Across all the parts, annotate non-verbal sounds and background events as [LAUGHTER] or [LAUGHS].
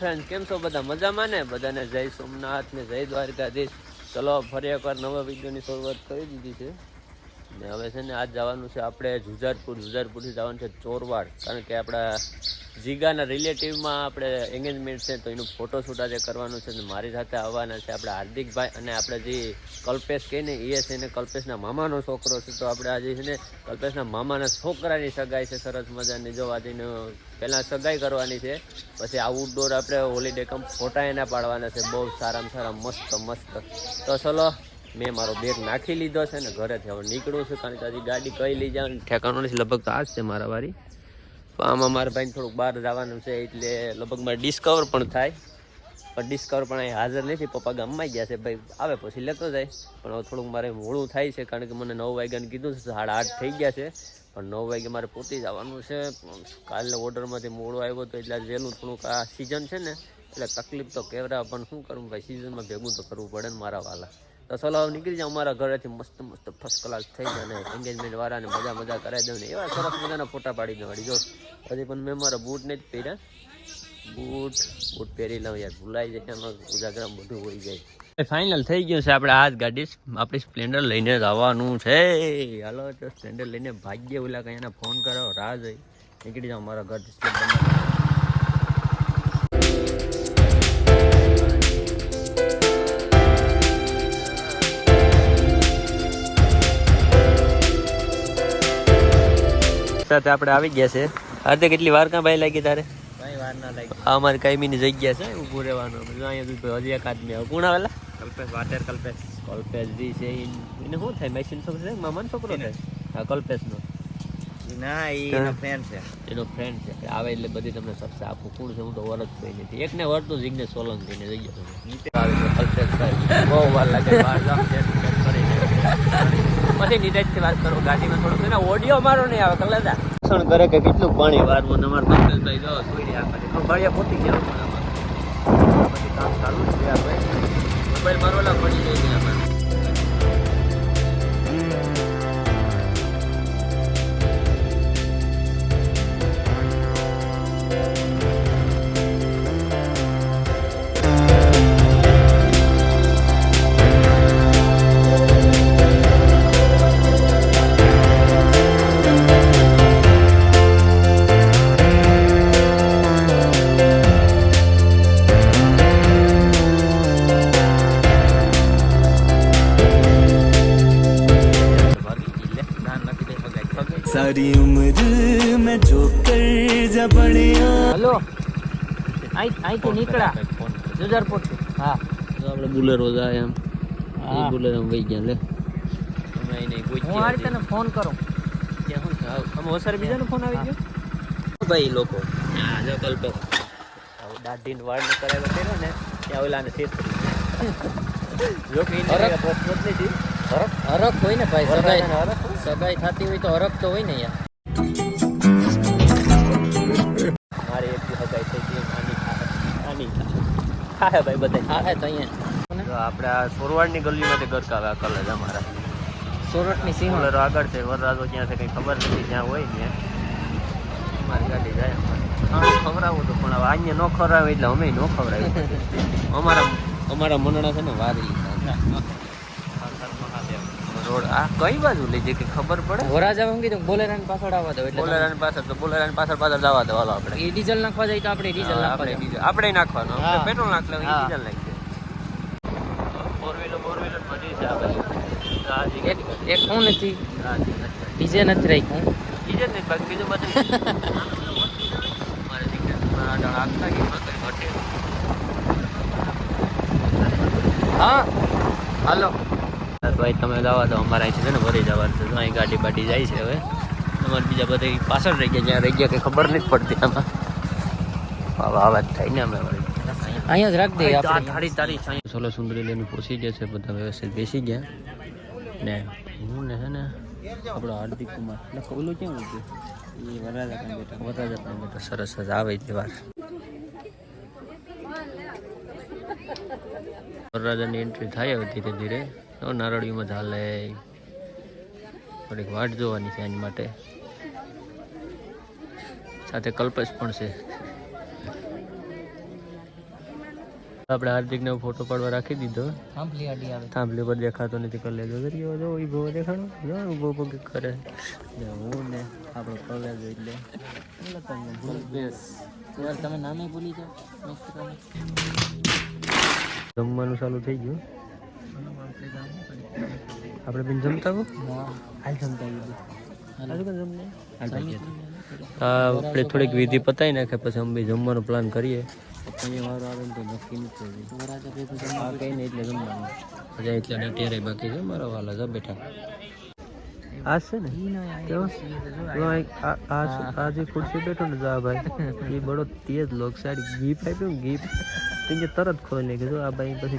Friend કેમ છો? બધા મજામાં ને? બધાને જય સોમનાથ ને જય દ્વારકાધીશ. ચલો, ફરી એકવાર નવા વિડીયોની શરૂઆત કરી દીધી છે. ને હવે છે ને આજ જવાનું છે આપણે જુજારપુર. જુજારપુરથી જવાનું છે ચોરવાડ. કારણ કે આપણા જીગાના રિલેટિવમાં આપણે એંગેજમેન્ટ છે, તો એનું ફોટોશૂટ આજે કરવાનું છે ને મારી સાથે આવવાના છે આપણે હાર્દિકભાઈ અને આપણે જે કલ્પેશ કહીને એ છે ને કલ્પેશના મામાનો છોકરો છે. તો આપણે આજે છે ને કલ્પેશના મામાના છોકરાની સગાઈ છે, સરસ મજાની. જો આજે પહેલાં સગાઈ કરવાની છે, પછી આઉટડોર આપણે હોલિડે કમ ફોટા એના પાડવાના છે. બહુ સારામાં સારા, મસ્ત મસ્ત. તો ચલો મેં મારો બેગ નાખી લીધો છે ને ઘરેથી હવે નીકળું છું, કારણ કે હજી ગાડી કઈ લઈ જાવ ઠેકાણું નથી, લગભગ તો આ જ છે મારા વારી. પણ આમાં મારા ભાઈને થોડુંક બહાર જવાનું છે, એટલે લગભગ મારે ડિસ્કવર પણ થાય. પણ ડિસ્કવર પણ અહીં હાજર નથી, પપ્પા ગામમાં ગયા છે, ભાઈ આવે પછી લેતો જાય. પણ હવે થોડુંક મારે મોડું થાય છે, કારણ કે મને નવ વાગ્યાને કીધું છે, સાડા આઠ થઈ ગયા છે. પણ નવ વાગે મારે પહોંચી જવાનું છે કાલે ઓર્ડરમાંથી મોડું આવ્યો તો એટલે વહેલું થોડુંક આ સિઝન છે ને, એટલે તકલીફ તો કેવરા પણ શું કરું, ભાઈ સિઝનમાં ભેગું તો કરવું પડે ને મારા વાલા. તો ચલો નીકળી જાવ અમારા ઘરેથી મસ્ત મસ્ત ફર્સ્ટ ક્લાસ થઈ જાય ને એન્ગેજમેન્ટ વાળાને મજા મજા કરાવી દઉં ને એવા સરસ મજાના ફોટા પાડી દઉં વાળી જો, હજી પણ મેં મારા બૂટને જ પહેર્યા. બૂટ બૂટ પહેરી લઉં યાર. ભૂલાઈ જાય, એમાં ઉજાગરામ બધું હોઈ જાય. ફાઇનલ થઈ ગયું છે આપણે આ જ ગાડી. આપણી સ્પ્લેન્ડર લઈને જ આવવાનું છે. હાલો તો સ્પ્લેન્ડર લઈને ભાગ્ય ઓલા કંઈ એને ફોન કરો રાહ જોઈ. નીકળી જાઓ મારા ઘરથી. સ્પ્લેન્ડર સાથે આપણે આવી ગયા છે. અર્ધે કેટલી વાર કાં ભાઈ લાગી તારે? ના અમારી કાયમીની જગ્યા છે ઊભું રહેવાનું. જો અહીંયા હજી એક આદમી આવે કોણ આવેલા? કલ્પેશ વાટેર કલ્પેશ. કલ્પેશજી છે એને શું થાય? મેસીન છોકરો છે? મામાનો છોકરો છે હા કલ્પેશનો. ના એનો ફ્રેન્ડ છે. એનો ફ્રેન્ડ છે. આવે એટલે બધી તમને સબસે આપું કોણ છે? હું તો વરત કોઈ નથી. એકને વરતું સોલંગ સોલંકીને જઈ ગયો આવે છે કલ્પેશભાઈ બહુ વાર લાગે બહાર જામ કરીને. [LAUGHS] પછી નીરજથી વાત કરું. ગાડીમાં થોડુંક. એના ઓડિયો મારો નહીં આવે કલાદા શણ કરે કે કેટલું પાણી વારવું તમારે કલ્પેશભાઈ જો સુઈ ખંભાળિયા પહોંચી ગયા પછી કામ ચાલુ છે આ ભાઈ. મોબાઈલ મારો પડી જાય છે અહીંથી નીકળ્યા. જુજારપુર હા. આપણે બુલેરો જાય એમ. હા. એ બુલેરો વહી ગયા લે. અમે નહીં કોઈ હું આ રીતે ફોન કરો. શું છે? આમ વસારે બીજાનો ફોન આવી ગયો? ભાઈ લોકો. હા જો કલ્પેશ આવું દાઢીને વાળ ને કરાવ્યો કર્યો ને ત્યાં ઓલાને કે એને જ નથી હરખ. હરખ હોય ને ભાઈ સગાઈ. સગાઈ થતી હોય તો હરખ તો હોય ને યાર ખાય ભાઈ બધા હા તો અહીંયા. તો આપણે આ સોરવાડની ગલીમાંથી ગરકાવે આ કલર અમારા. સુરતની સીમ. કલર આગળ છે વરરાજો ક્યાં છે કંઈ ખબર નથી જ્યાં હોય ત્યાં. મારી ગાડી જાય અમારે. ખવડાવું તો પણ હવે અહીંયા ન ખવડાવે એટલે અમે ન ખવડાવી અમારા અમારા મનડા છે ને વારી રોડ. આ કઈ બાજુ લઈ જાય કે ખબર પડે? વરા જવા બોલેરાની પાછળ આવવા દો એટલે બોલેરાની પાછળ તો બોલેરાની પાછળ પાછળ જવા દો હાલો આપણે. એ ડીઝલ નાખવા જાય તો આપણે ડીઝલ નાખવા આપણે ડીઝલ આપણે નાખવાનું. આપણે. પેટ્રોલ નાખ લેવું ડીઝલ નાખી ફોર વ્હીલર ફોર વ્હીલર બધી છે આ બાજુ એક હું નથી. ડીજે નથી રાખ્યું. બીજે જ નહીં બાકી બીજું બધું મારે દીકરા મારા કે ઘટે હા. હાલો. તો અહીં તમે જવા દો અમારે અહીંથી છે ને ભરી જવાનું છે. અહીં ગાડી બાડી જાય છે હવે. તમારે બીજા બધા પાછળ રહી ગયા જ્યાં રહી ગયા કંઈ ખબર નથી પડતી આમાં. જ થાય ને અમે અહીંયા જ રાખ દઈએ આપણે. તારી સોલો સુંદરી લઈને પહોંચી ગયા છે બધા વ્યવસ્થિત બેસી ગયા. ને હું ને છે ને આપણો હાર્દિક કુમાર. એટલે ઓલું કેમ હતું એ બેઠા બેઠા સરસ જ આવે વરરાજાની એન્ટ્રી થાય હવે ધીરે ધીરે. તો નારળીમાં ચાલે થોડીક વાટ જોવાની છે એની માટે. સાથે કલ્પેશ પણ છે. આપણે હાર્દિકને ફોટો પાડવા રાખી દીધો. થાંભલી પર દેખાતો નથી કલેજો લેજો દરિયો જો ઈ ભો દેખાણો. જો ઊભો ઊભો કરે. હું ને આપણો કલેજો એટલે તમે નામે ભૂલી જાઓ. જમવાનું ચાલુ થઈ ગયું. આપણે બેન જમતા હો? હાલ જમતા આપણે થોડીક વિધિ પતાવી નાખે પછી અમે જમવાનો પ્લાન કરીએ. અત્યારે બાકી છે મારા વાલા જા બેઠા. આ છે ને? આ જે ખુરશી બેઠો ને જા ભાઈ એ બડો તેજ લોક સારી ગીફ આપ્યું ગીફ તે તરત ખોલી નાખી. જો આ ભાઈ પછી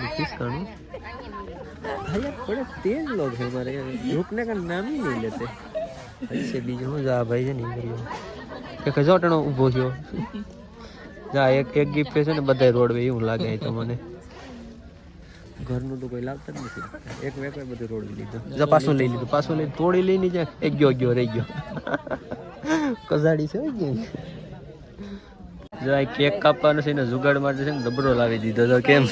ખિસકાણું હા યાર બડો તેજ લોક છે મારે રૂપને का નામ ही नहीं लेते ऐसे બીજું હું જા ભાઈ છે ને ઈ કર્યું. એક હજાર ઊભો થયો જા એક એક ગીફ છે ને બધાય રોડવે એવું લાગે છે તો મને ઘરનું તો કોઈ લાવતા જ નથી એક વેક બધું રોડી લીધું જા પાછું લઈ લીધું પાછું લઈ તોડી લઈને જાય એક ગયો ગયો રહી ગયો કઝાડી છે હોય ગઈ જો આ કેક કાપવાનો છે ને જુગાડ માટે છે ને ડબરો લાવી દીધો તો કેમ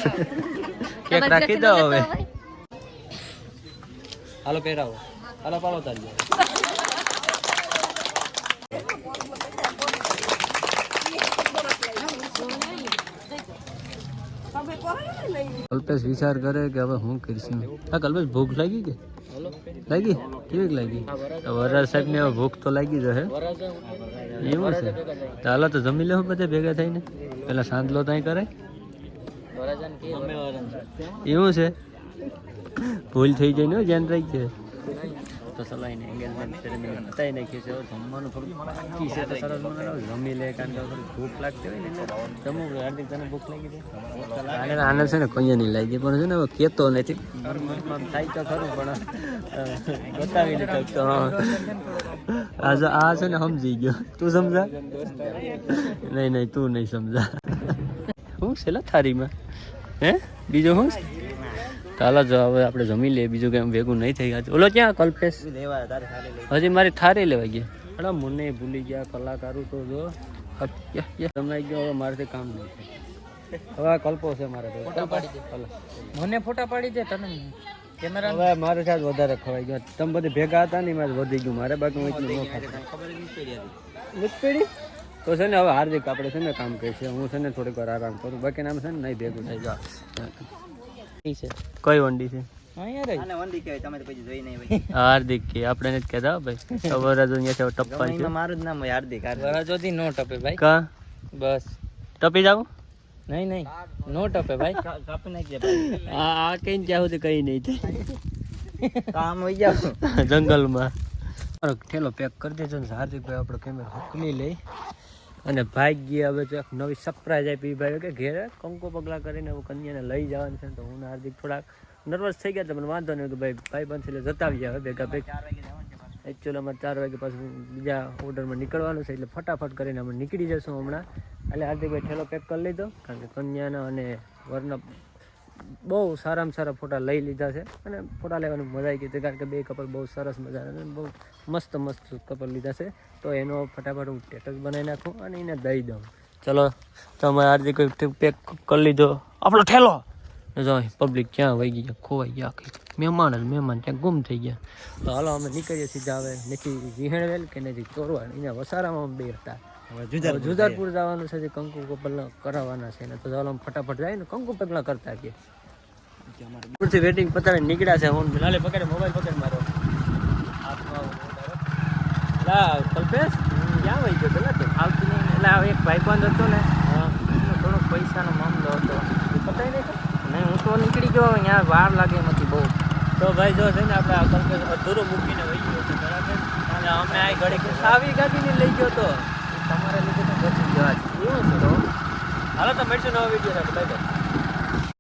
કેક રાખી દો હવે હાલો પહેરાવો. હાલો પાલો તારી કલ્પેશ વિચાર કરે કે હવે હું કરીશું હા કલ્પેશ ભૂખ લાગી કે? લાગી? કેવી લાગી? વરાજ સાહેબ ને હવે ભૂખ તો લાગી જશે એવું છે? હાલો તો જમી લેવું બધે ભેગા થઈને. પેલા સાંજલો ત્યાં કરે એવું છે? ભૂલ થઈ જાય ને ધ્યાન રાખજે. તો સલાઈને એંગેજમેન્ટ સેરેમની બતાવી નાખી છે જમવાનું થોડું બાકી છે તો સરસ મજાનું. જમી લે કારણ કે થોડી ભૂખ લાગતી હોય ને જમવું હાર્દિક તને ભૂખ લાગી છે? આને આને છે ને કોઈ નહીં લાગી પણ છે ને કેતો નથી. થાય તો ખરું પણ બતાવી નથી શકતો આ આ છે ને સમજી ગયો. તું સમજા? નહીં નહીં તું નહીં સમજા. હું છે થારીમાં? હે? બીજો છે? ચાલો જો હવે આપણે જમી લઈએ બીજું કંઈ ભેગું નહીં થઈ ગયા. ઓલો ક્યાં કલ્પેશ? હજી મારી થારી લેવા ગઈ. અરે મને ભૂલી ગયા કલાકારો તો જો. તમને ગયો હવે મારાથી કામ નહીં. હવે કલ્પો છે મારે ફોટા પાડી મને ફોટા પાડી દે તને. કેમેરા હવે મારે સાથ વધારે ખવાઈ ગયો. તમે બધે ભેગા હતા ને મારે વધી ગયું. મારે બાકી હું એટલું ન તો છે ને હવે હાર્દિક આપણે છે ને કામ કરીએ હું છે ને થોડીક વાર આરામ કરું. બાકી નામ છે ને નહીં ભેગું થઈ જા. છે કઈ વંડી છે? હા યાર. આને વંડી કહેવાય તમે તો પછી જોઈ નહીં ભાઈ હાર્દિક કે આપણે નથી કહેતા ભાઈ. ખબર જ અહીંયા છે ટપ્પા છે. મારું જ નામ હોય હાર્દિક વરાજોથી નો ટપે ભાઈ. કા? બસ. ટપી જાવ નહીં નહીં. નો ટપે ભાઈ. કાપી ભાઈ. આ આ કઈ જ્યાં સુધી કઈ નહીં થાય. કામ હોય જાવ જંગલમાં. ઠેલો પેક કરી દેજો ને હાર્દિકભાઈ આપણો કેમેરો હકલી લઈ અને ભાઈ ગયા હવે તો એક નવી સરપ્રાઈઝ આપી ભાઈ. કે ઘેરે કંકો પગલા કરીને હું કન્યાને લઈ જવાનું છે તો હું હાર્દિક થોડાક નર્વસ થઈ ગયા હતા પણ વાંધો નહીં. કે ભાઈ ભાઈ બંધ એટલે જતા આવી જાય ભેગા ભેગ. એકચ્યુઅલી અમારે ચાર વાગે પાછું બીજા ઓર્ડરમાં નીકળવાનું છે એટલે ફટાફટ કરીને અમે નીકળી જશું હમણાં. એટલે હાર્દિકભાઈ ઠેલો પેક કરી લીધો કારણ કે કન્યાના અને વરના બહુ સારામાં સારા ફોટા લઈ લીધા છે. અને ફોટા લેવાની મજા આવી ગઈ હતી, કારણ કે બે કપલ બહુ સરસ મજાના અને બહુ મસ્ત મસ્ત કપલ લીધા છે. તો એનો ફટાફટ હું સ્ટેટસ બનાવી નાખું અને એને દઈ દઉં. ચલો, તમે હાર્દિક પેક કરી લીધો. આપણો ઠેલો! પબ્લિક ક્યાં વહી ગઈ ખોવાઈ ગયા આખી મહેમાન જ મહેમાન ત્યાં ગુમ થઈ ગયા. તો હાલો, અમે નીકળીએ સીધા હવે નથી વિહેણવેલ કે નથી ચોરવાડ એના વસારામાં બે હતા. હવે જુદારપુર જવાનું છે જે કંકુ કપલ કરાવવાના છે ને તો ચાલો ફટાફટ જાય ને કંકુ પગલા કરતા કે. પૂરથી વેટિંગ પતાવી નીકળ્યા છે હું લાલે પકડે મોબાઈલ પકડ મારો. લા કલ્પેશ ક્યાં વહી ગયો પેલા તો? આવતી નહીં. એટલે એક ભાઈબંધ હતો ને થોડોક પૈસાનો મામલો હતો. પતાવી નહીં નહીં હું તો નીકળી ગયો અહીંયા વાર લાગે એમાંથી બહુ. તો ભાઈ જો છે ને આપણે આ કલ્પેશ અધૂરો મૂકીને વહી ગયો હતો બરાબર? અને અમે આ ઘડી સાવી ગાડીને લઈ ગયો તો તમારે લીધે તો બચી ગયો આજ. એવું છે તો હાલો તો મળશું નવા વીડિયો સાથે. Bye bye